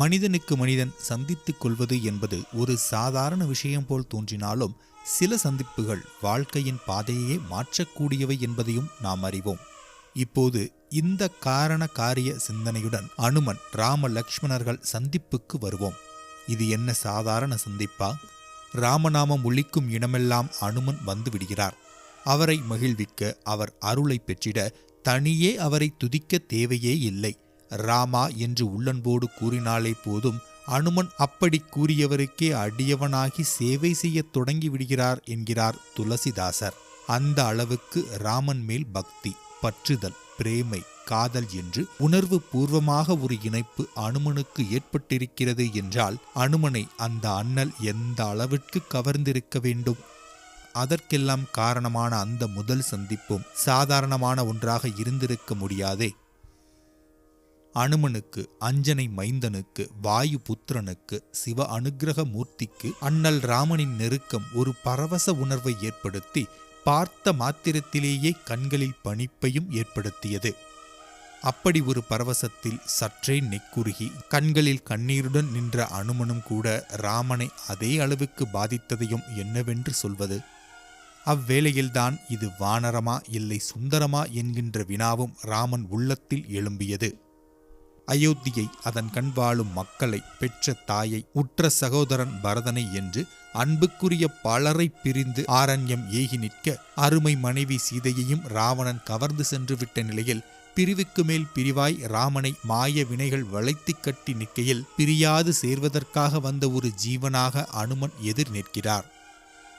மனிதனுக்கு மனிதன் சந்தித்துக் கொள்வது என்பது ஒரு சாதாரண விஷயம் போல் தோன்றினாலும் சில சந்திப்புகள் வாழ்க்கையின் பாதையே மாற்றக்கூடியவை என்பதையும் நாம் அறிவோம். இப்போது இந்த காரண காரிய சிந்தனையுடன் அனுமன் ராம லக்ஷ்மணர்கள் சந்திப்புக்கு வருவோம். இது என்ன சாதாரண சந்திப்பா? ராமநாமம் ஒழிக்கும் இடமெல்லாம் அனுமன் வந்து விடுகிறார். அவரை மகிழ்விக்க அவர் அருளை பெற்றிட தனியே அவரை துதிக்க தேவையே இல்லை. ராமா என்று உள்ளன்போடு கூறினாலே போதும் அனுமன் அப்படி கூறியவருக்கே அடியவனாகி சேவை செய்யத் தொடங்கி விடுகிறார் என்கிறார் துளசிதாசர். அந்த அளவுக்கு ராமன் மேல் பக்தி பற்றுதல் பிரேமை காதல் என்று உணர்வு பூர்வமாக ஒரு இணைப்பு அனுமனுக்கு ஏற்பட்டிருக்கிறது என்றால் அனுமனை அந்த அண்ணல் எந்த அளவிற்கு கவர்ந்திருக்க வேண்டும்? அதற்கெல்லாம் காரணமான அந்த முதல் சந்திப்பும் சாதாரணமான ஒன்றாக இருந்திருக்க முடியாதே. அனுமனுக்கு அஞ்சனை மைந்தனுக்கு வாயு புத்திரனுக்கு சிவ அனுகிரக மூர்த்திக்கு அண்ணல் ராமனின் நெருக்கம் ஒரு பரவச உணர்வை ஏற்படுத்தி பார்த்த மாத்திரத்திலேயே கண்களில் பணிப்பையும் ஏற்படுத்தியது. அப்படி ஒரு பரவசத்தில் சற்றே நெக்குருகி கண்களில் கண்ணீருடன் நின்ற அனுமனும் கூட ராமனை அதே அளவுக்கு பாதித்ததையும் என்னவென்று சொல்வது? அவ்வேளையில்தான் இது வானரமா இல்லை சுந்தரமா என்கின்ற வினாவும் ராமன் உள்ளத்தில் எழும்பியது. அயோத்தியை அதன் கண் வாழும் மக்களை பெற்ற தாயை உற்ற சகோதரன் பரதனை என்று அன்புக்குரிய பலரை பிரிந்து ஆரண்யம் ஏகி நிற்க அருமை மனைவி சீதையையும் ராவணன் கவர்ந்து சென்று விட்ட நிலையில் பிரிவுக்கு மேல் பிரிவாய் ராமனை மாய வினைகள் வளைத்து கட்டி நிற்கையில் பிரியாது சேர்வதற்காக வந்த ஒரு ஜீவனாக அனுமன் எதிர் நிற்கிறார்.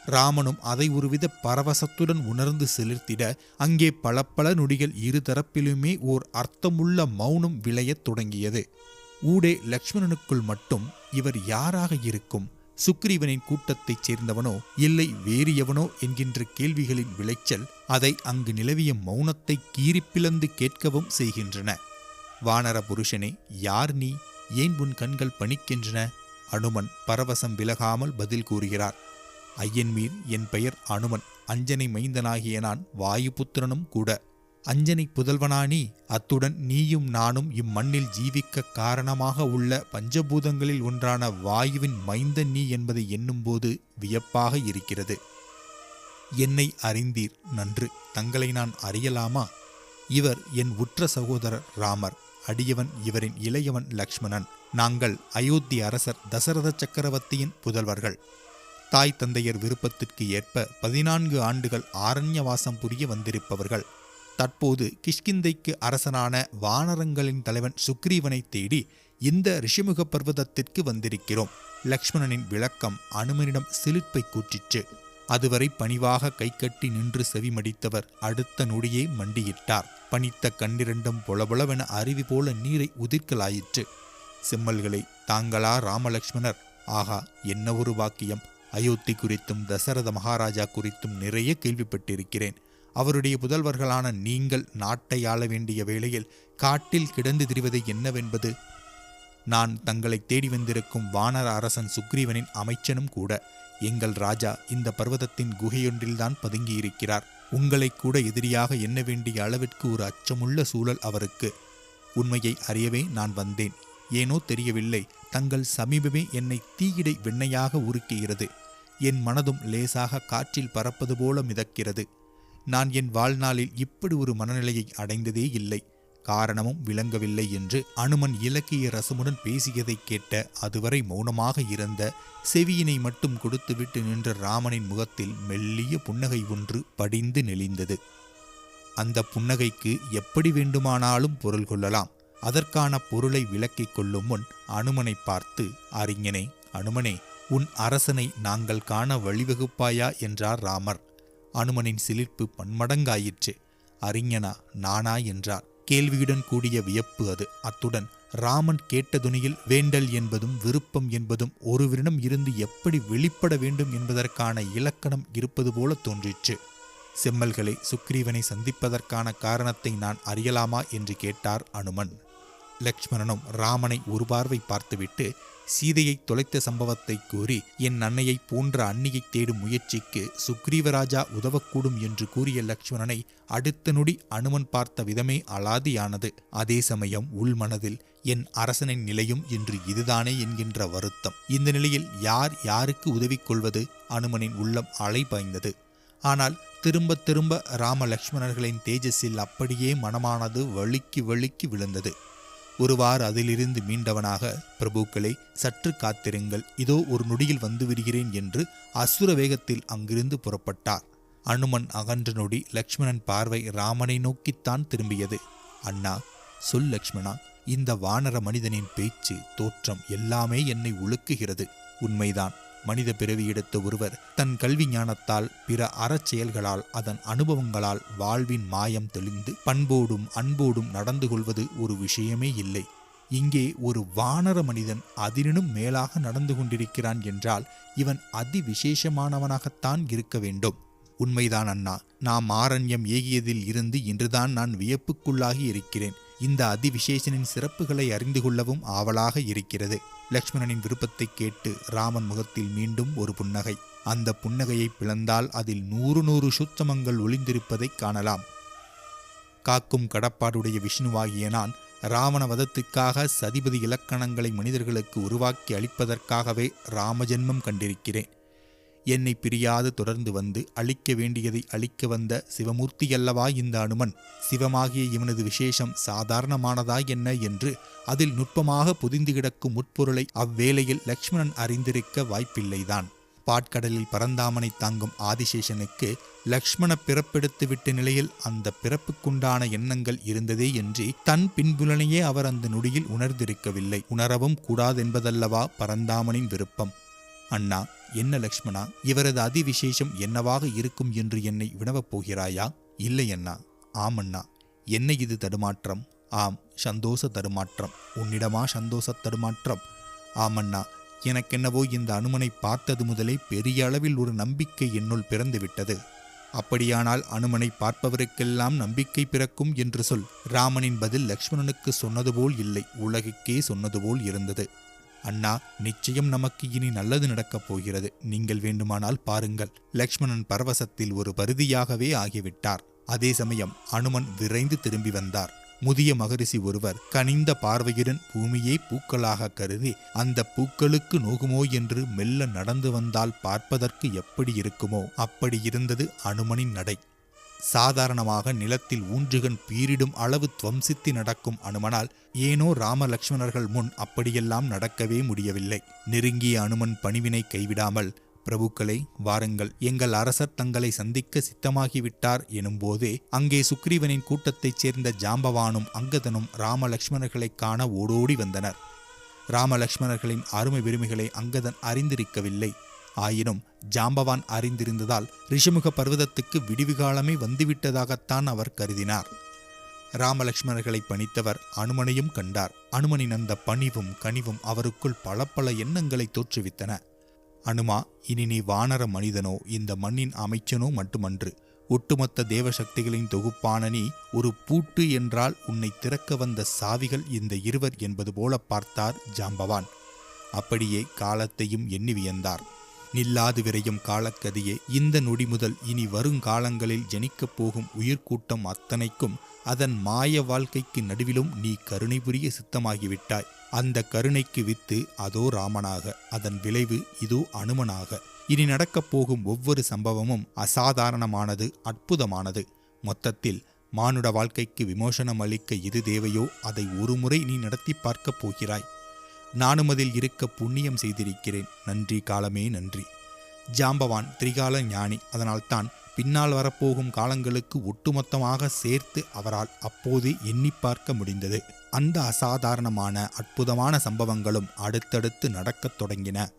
ராமனும் அதை ஒருவித பரவசத்துடன் உணர்ந்து செலுத்திட அங்கே பல பல நொடிகள் இருதரப்பிலுமே ஓர் அர்த்தமுள்ள மௌனம் விளையத் தொடங்கியது. ஊடே லக்ஷ்மணனுக்குள் மட்டும் இவர் யாராக இருக்கும்? சுக்ரீவனின் கூட்டத்தைச் சேர்ந்தவனோ இல்லை வேறு எவனோ என்கின்ற கேள்விகளின் விளைச்சல் அதை அங்கு நிலவிய மௌனத்தை கீறிப்பிளந்து கேட்கவும் செய்கின்றன. வானர புருஷனே யார் நீ? ஏன் உன் கண்கள் பணிக்கின்றன? அனுமன் பரவசம் விலகாமல் பதில் கூறுகிறார். ஐயன்மீர் என் பெயர் அனுமன். அஞ்சனை மைந்தனாகிய நான் வாயுபுத்திரனும் கூட. அஞ்சனை புதல்வனானி அத்துடன் நீயும் நானும் இம்மண்ணில் ஜீவிக்க காரணமாக உள்ள பஞ்சபூதங்களில் ஒன்றான வாயுவின் மைந்தன் நீ என்பதை எண்ணும்போது வியப்பாக இருக்கிறது. என்னை அறிந்தீர் நன்று. தங்களை நான் அறியலாமா? இவர் என் உற்ற சகோதரர் ராமர். அடியவன் இவரின் இளையவன் லக்ஷ்மணன். நாங்கள் அயோத்தி அரசர் தசரத சக்கரவர்த்தியின் புதல்வர்கள். தாய் தந்தையர் விருப்பத்திற்கு ஏற்ப பதினான்கு ஆண்டுகள் ஆரண்யவாசம் புரிய வந்திருப்பவர்கள். தற்போது கிஷ்கிந்தைக்கு அரசனான வானரங்களின் தலைவன் சுக்ரீவனை தேடி இந்த ரிஷிமுக பர்வதத்திற்கு வந்திருக்கிறோம். லக்ஷ்மணனின் விளக்கம் அனுமனிடம் சிலிர்ப்பை கூற்றிற்று. அதுவரை பணிவாக கைகட்டி நின்று செவிமடித்தவர் அடுத்த நொடியை மண்டியிட்டார். பனித்த கண்ணிரண்டும் பொலபொலவென அருவி போல நீரை உதிர்க்கலாயிற்று. செம்மல்களை தாங்களா ராமலக்ஷ்மணர்? ஆகா என்ன ஒரு வாக்கியம்! அயோத்தி குறித்தும் தசரத மகாராஜா குறித்தும் நிறைய கேள்விப்பட்டிருக்கிறேன். அவருடைய புதல்வர்களான நீங்கள் நாட்டை ஆள வேண்டிய வேளையில் காட்டில் கிடந்து திரிவது என்னவென்பது? நான் தங்களை தேடி வந்திருக்கும் வானர அரசன் சுக்ரீவனின் அமைச்சனும் கூட. எங்கள் ராஜா இந்த பர்வதத்தின் குகையொன்றில்தான் பதுங்கியிருக்கிறார். உங்களை கூட எதிரியாக எண்ண வேண்டிய அளவிற்கு ஒரு அச்சமுள்ள சூழல் அவருக்கு. உண்மையை அறியவே நான் வந்தேன். ஏனோ தெரியவில்லை. தங்கள் சமீபமே என்னை தீயிடை வெண்ணையாக உருக்குகிறது என் மனதும் லேசாக காற்றில் பறப்பது போல மிதக்கிறது. நான் என் வாழ்நாளில் இப்படி ஒரு மனநிலையை அடைந்ததே இல்லை. காரணமும் விளங்கவில்லை என்று அனுமன் இலக்கிய ரசமுடன் பேசியதைக் கேட்ட அதுவரை மௌனமாக இருந்த செவியினை மட்டும் கொடுத்துவிட்டு நின்ற ராமனின் முகத்தில் மெல்லிய புன்னகை ஒன்று படிந்து நெளிந்தது. அந்த புன்னகைக்கு எப்படி வேண்டுமானாலும் பொருள் கொள்ளலாம். அதற்கான பொருளை விளக்கிக் கொள்ளும் முன் அனுமனை பார்த்து அறிஞனே அனுமனே உன் அரசனை நாங்கள் காண வழிவகுப்பாயா? என்றார் ராமர். அனுமனின் சிலிர்ப்பு பன்மடங்காயிற்று. அறிஞனா நானா? என்றார். கேள்வியுடன் கூடிய வியப்பு அது. அத்துடன் ராமன் கேட்ட துணியில் வேண்டல் என்பதும் விருப்பம் என்பதும் ஒருவரிடம் இருந்து எப்படி வெளிப்பட வேண்டும் என்பதற்கான இலக்கணம் இருப்பது போல தோன்றிற்று. செம்மல்களை சுக்ரீவனை சந்திப்பதற்கான காரணத்தை நான் அறியலாமா? என்று கேட்டார் அனுமன். லக்ஷ்மணனும் ராமனை ஒரு பார்வை பார்த்துவிட்டு சீதையை தொலைத்த சம்பவத்தை கூறி என் அன்னையை போன்ற அன்னியை தேடும் முயற்சிக்கு சுக்ரீவராஜா உதவக்கூடும் என்று கூறிய லக்ஷ்மணனை அடுத்த நொடி அனுமன் பார்த்த விதமே அலாதியானது. அதே சமயம் உள்மனதில் என் அரசனின் நிலையும் இன்று இதுதானே என்கின்ற வருத்தம். இந்த நிலையில் யார் யாருக்கு உதவி கொள்வது? அனுமனின் உள்ளம் அலைபாய்ந்தது ஆனால் திரும்ப திரும்ப ராம லக்ஷ்மணர்களின் தேஜஸில் அப்படியே மனமானது வழுக்கி வழுக்கி விழுந்தது. ஒருவாறு அதிலிருந்து மீண்டவனாக பிரபுக்களை சற்று காத்திருங்கள். இதோ ஒரு நொடியில் வந்து விடுகிறேன் என்று அசுர வேகத்தில் அங்கிருந்து புறப்பட்டார். அனுமன் அகன்ற நொடி லக்ஷ்மணன் பார்வை ராமனை நோக்கித்தான் திரும்பியது. அண்ணா சொல் லக்ஷ்மணா இந்த வானர மனிதனின் பேச்சு தோற்றம் எல்லாமே என்னை உழுக்குகிறது உண்மைதான். மனித பிறவி எடுத்த ஒருவர் தன் கல்வி ஞானத்தால் பிற அறச்செயல்களால் அதன் அனுபவங்களால் வாழ்வின் மாயம் தெளிந்து பண்போடும் அன்போடும் நடந்து கொள்வது ஒரு விஷயமே இல்லை. இங்கே ஒரு வானர மனிதன் அதினும் மேலாக நடந்து கொண்டிருக்கிறான் என்றால் இவன் அதி விசேஷமானவனாகத்தான் இருக்க வேண்டும். உண்மைதான் அண்ணா நாம் ஆரண்யம் ஏகியதில் இருந்து இன்றுதான் நான் வியப்புக்குள்ளாகி இருக்கிறேன். இந்த அதிவிசேஷனின் சிறப்புகளை அறிந்து கொள்ளவும் ஆவலாக இருக்கிறது. லக்ஷ்மணனின் விருப்பத்தை கேட்டு ராமன் முகத்தில் மீண்டும் ஒரு புன்னகை. அந்த புன்னகையை பிளந்தால் அதில் நூறு நூறு சுத்தமங்கள் ஒளிந்திருப்பதை காணலாம். காக்கும் கடப்பாடுடைய விஷ்ணுவாகிய நான் ராவண வதத்துக்காக சதிபதி இலக்கணங்களை மனிதர்களுக்கு உருவாக்கி அளிப்பதற்காகவே ராமஜென்மம் கண்டிருக்கிறேன். என்னை பிரியாது தொடர்ந்து வந்து அழிக்க வேண்டியதை அழிக்க வந்த சிவமூர்த்தியல்லவா இந்த அனுமன்? சிவமாகிய இவனது விசேஷம் சாதாரணமானதா என்ன என்று அதில் நுட்பமாக புதிந்து கிடக்கும் முற்பொருளை அவ்வேளையில் லக்ஷ்மணன் அறிந்திருக்க வாய்ப்பில்லைதான். பாட்கடலில் பரந்தாமனை தாங்கும் ஆதிசேஷனுக்கு லக்ஷ்மண பிறப்பெடுத்து விட்ட நிலையில் அந்த பிறப்புக்குண்டான எண்ணங்கள் இருந்ததே என்று தன் பின்புலனையே அவர் அந்த நொடியில் உணர்ந்திருக்கவில்லை. உணரவும் கூடாதென்பதல்லவா பரந்தாமனின் விருப்பம். அண்ணா என்ன லக்ஷ்மணா இவரது அதிவிசேஷம் என்னவாக இருக்கும் என்று என்னை வினவப் போகிறாயா? இல்லை அண்ணா. ஆம் அண்ணா. என்ன இது தடுமாற்றம்? ஆம் சந்தோஷ தடுமாற்றம். உன்னிடமா சந்தோஷ தடுமாற்றம். ஆமண்ணா எனக்கென்னவோ இந்த அனுமனை பார்த்தது முதலே பெரிய அளவில் ஒரு நம்பிக்கை என்னுள் பிறந்துவிட்டது. அப்படியானால் அனுமனை பார்ப்பவருக்கெல்லாம் நம்பிக்கை பிறக்கும் என்று சொல். ராமனின் பதில் லக்ஷ்மணனுக்கு சொன்னது போல் இல்லை. உலகுக்கே சொன்னது போல் இருந்தது. அண்ணா நிச்சயம் நமக்கு இனி நல்லது நடக்கப் போகிறது. நீங்கள் வேண்டுமானால் பாருங்கள். லக்ஷ்மணன் பரவசத்தில் ஒரு பருதியாகவே ஆகிவிட்டார். அதே சமயம் அனுமன் விரைந்து திரும்பி வந்தார். முதிய மகரிஷி ஒருவர் கனிந்த பார்வையுடன் பூமியை பூக்களாக கருதி அந்த பூக்களுக்கு நோகுமோ என்று மெல்ல நடந்து வந்தால் பார்ப்பதற்கு எப்படி இருக்குமோ அப்படி இருந்தது அனுமனின் நடை. சாதாரணமாக நிலத்தில் ஊன்றுகன் பீரிடும் அளவு துவம்சித்து நடக்கும் அனுமனால் ஏனோ ராம லக்ஷ்மணர்கள் முன் அப்படியெல்லாம் நடக்கவே முடியவில்லை. நெருங்கிய அனுமன் பணிவினை கைவிடாமல் பிரபுக்களை வாருங்கள் எங்கள் அரசர் தங்களை சந்திக்க சித்தமாகிவிட்டார் எனும்போதே அங்கே சுக்ரீவனின் கூட்டத்தைச் சேர்ந்த ஜாம்பவானும் அங்கதனும் ராம லக்ஷ்மணர்களைக் காண ஓடோடி வந்தனர். ராம லக்ஷ்மணர்களின் அருமை பெருமைகளை அங்கதன் அறிந்திருக்கவில்லை. ஆயினும் ஜாம்பவான் அறிந்திருந்ததால் ரிஷிமுக பர்வதத்துக்கு விடிவுகாலமே வந்துவிட்டதாகத்தான் அவர் கருதினார். ராமலக்ஷ்மணர்களை பணித்தவர் அனுமனையும் கண்டார். அனுமனின் அந்த பணிவும் கனிவும் அவருக்குள் பல பல எண்ணங்களை தோற்றுவித்தன. அனுமா இனி நீ வானர மனிதனோ இந்த மண்ணின் அமைச்சனோ மட்டுமன்று. ஒட்டுமொத்த தேவசக்திகளின் தொகுப்பான நீ ஒரு பூட்டு என்றால் உன்னை திறக்க வந்த சாவிகள் இந்த இருவர் என்பது போல பார்த்தார் ஜாம்பவான். அப்படியே காலத்தையும் எண்ணி வியந்தார். நில்லாது விரையும் காலக்கதியே. இந்த நொடி முதல் இனி வருங்காலங்களில் ஜனிக்கப் போகும் உயிர்க்கூட்டம் அத்தனைக்கும் அதன் மாய வாழ்க்கைக்கு நடுவிலும் நீ கருணை புரிய சித்தமாகிவிட்டாய். அந்த கருணைக்கு வித்து அதோ ராமனாக அதன் விளைவு இதோ அனுமனாக. இனி நடக்கப் போகும் ஒவ்வொரு சம்பவமும் அசாதாரணமானது அற்புதமானது. மொத்தத்தில் மானுட வாழ்க்கைக்கு விமோசனம் அளிக்க எது தேவையோ? அதை ஒருமுறை நீ நடத்தி பார்க்கப் போகிறாய். நானும் அதில் இருக்க புண்ணியம் செய்திருக்கிறேன். நன்றி காலமே நன்றி. ஜாம்பவான் திரிகால ஞானி அதனால்தான் பின்னால் வரப்போகும் காலங்களுக்கு ஒட்டுமொத்தமாக சேர்த்து அவரால் அப்போது எண்ணி பார்க்க முடிந்தது. அந்த அசாதாரணமான அற்புதமான சம்பவங்களும் அடுத்தடுத்து நடக்கத் தொடங்கின.